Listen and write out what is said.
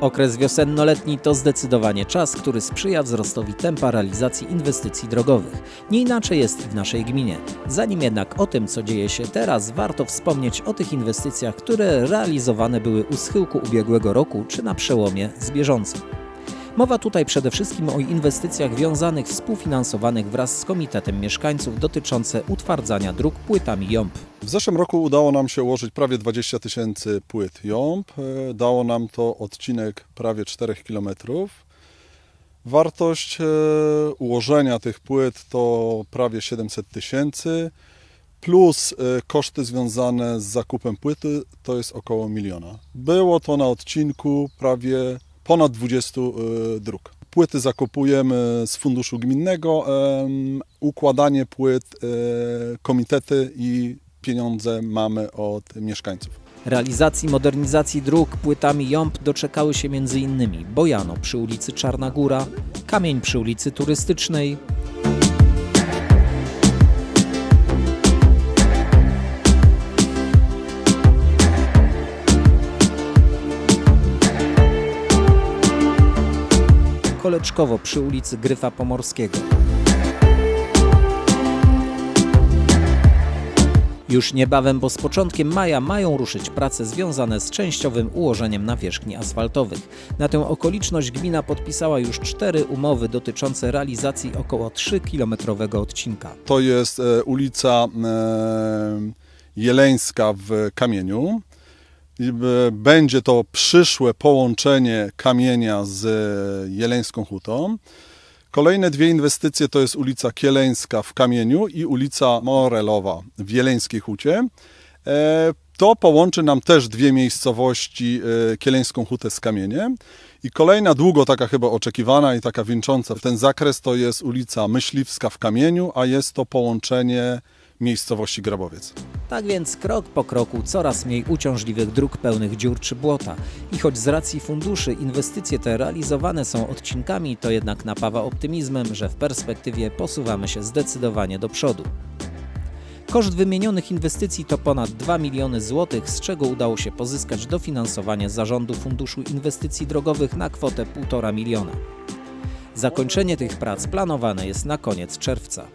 Okres wiosennoletni to zdecydowanie czas, który sprzyja wzrostowi tempa realizacji inwestycji drogowych. Nie inaczej jest w naszej gminie. Zanim jednak o tym, co dzieje się teraz, warto wspomnieć o tych inwestycjach, które realizowane były u schyłku ubiegłego roku czy na przełomie z bieżącym. Mowa tutaj przede wszystkim o inwestycjach wiązanych współfinansowanych wraz z Komitetem Mieszkańców dotyczące utwardzania dróg płytami JOMP. W zeszłym roku udało nam się ułożyć prawie 20 tysięcy płyt jąb. E, Dało nam to odcinek prawie 4 km. Wartość e, ułożenia tych płyt to prawie 700 tysięcy, plus e, koszty związane z zakupem płyty to jest około miliona. Było to na odcinku prawie ponad 20 e, dróg. Płyty zakupujemy z funduszu gminnego, układanie płyt, komitety i pieniądze mamy od mieszkańców. Realizacji modernizacji dróg płytami JOMP doczekały się m.in. Bojano przy ulicy Czarna Góra, Kamień przy ulicy Turystycznej, Koleczkowo przy ulicy Gryfa Pomorskiego. Już niebawem, bo z początkiem maja mają ruszyć prace związane z częściowym ułożeniem nawierzchni asfaltowych. Na tę okoliczność gmina podpisała już cztery umowy dotyczące realizacji około 3-kilometrowego odcinka. To jest e, ulica e, Jeleńska w Kamieniu. E, Będzie to przyszłe połączenie Kamienia z e, Jeleńską Hutą. Kolejne dwie inwestycje to jest ulica Kieleńska w Kamieniu i ulica Morelowa w Jeleńskiej Hucie. E, To połączy nam też dwie miejscowości, e, Kieleńską Hutę z Kamieniem. I kolejna długo taka chyba oczekiwana i taka wieńcząca w ten zakres to jest ulica Myśliwska w Kamieniu, a jest to połączenie miejscowości Grabowiec. Tak więc krok po kroku coraz mniej uciążliwych dróg pełnych dziur czy błota. I choć z racji funduszy inwestycje te realizowane są odcinkami, to jednak napawa optymizmem, że w perspektywie posuwamy się zdecydowanie do przodu. Koszt wymienionych inwestycji to ponad 2 miliony złotych, z czego udało się pozyskać dofinansowanie Zarządu Funduszu Inwestycji Drogowych na kwotę 1,5 miliona. Zakończenie tych prac planowane jest na koniec czerwca.